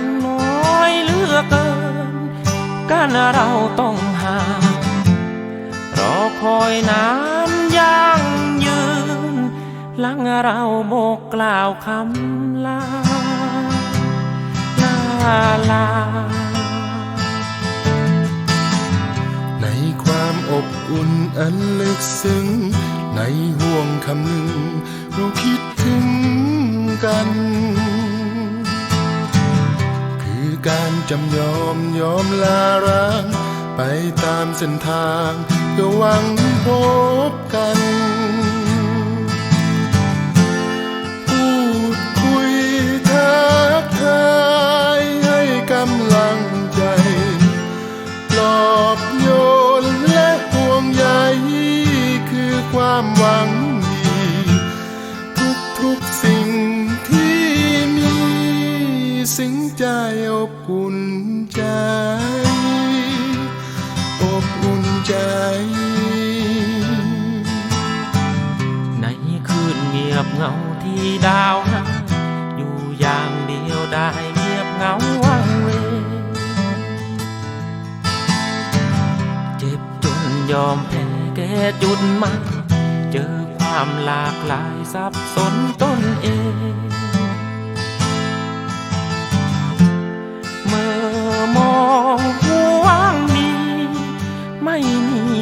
น กันเราต้องห่างรอคอยนานยังยืนหลังเราโบกกล่าวคำลาลาลา ในความอบอุ่นอันลึกซึ้ง ในห่วงคำหนึ่งเราคิดถึงกัน จำยอมยอมลาร้างไปตามเส้นทางเพื่อหวังพบกัน พูดคุยทักทายให้กำลังใจปลอบโยนและห่วงใยคือความหวังดี ทุกๆสิ่งที่มีสิ่งใจอบอุ่น อบอุ่นใจ ในคืนเงียบเงาที่ดาวหาอยู่อย่างเดียวได้เงียบเงาวังเวเจ็บจนยอมแพ้แก่จุดมาเจอความหลากหลายสับสนตนเองเ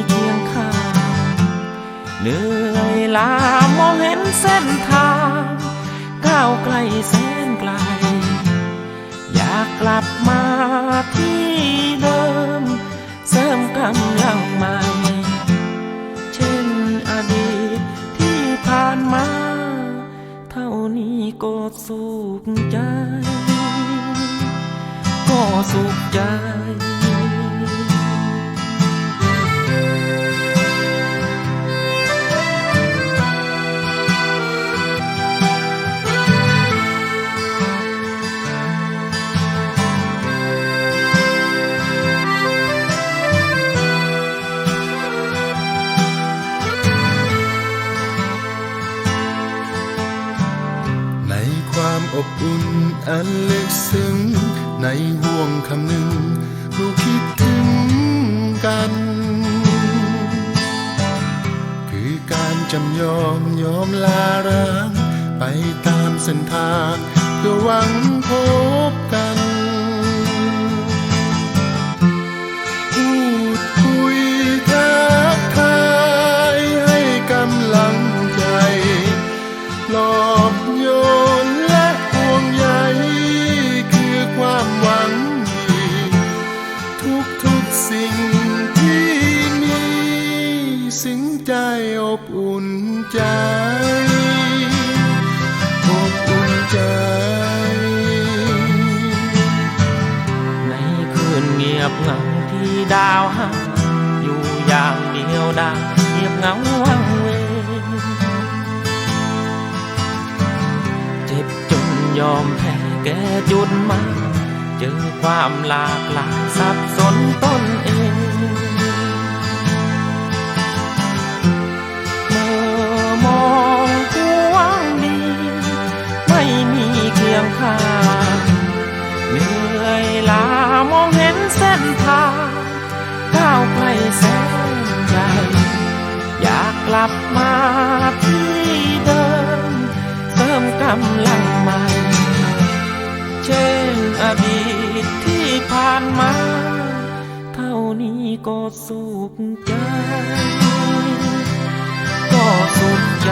เคียงข้างเหนื่อยล้ามองเห็นเส้นทางก้าวไกลแสนไกล อยากกลับมาที่เดิม เสริมกำลังใหม่ เช่นอดีตที่ผ่านมา เท่านี้ก็สุขใจ ก็สุขใจ อบอุ่นอันลึกซึ้งในห่วงคำหนึ่งเราคิดถึงกัน คือการจำยอมยอมลาร้างไปตามเส้นทางเพื่อหวังพบ สิ่งที่มีสิงใจอบอุ่นใจอบอุ่นใจ ในคืนเงียบเหงาที่ดาวหาอยู่อย่างเดียวได้เงียบเหงาวังเวงเจ็บจนยอมแพ้แก่จุดหมายเจอความหลากหลายสับสนต คียงข้าเหนื่อยล้ามองเห็นเส้นทางก้าวไกลแสนใหญ่อยากกลับมาที่เดิม เติมกำลังใหม่เช่นอดีตที่ผ่านมา เท่านี้ก็สุขใจ ก็สุขใจ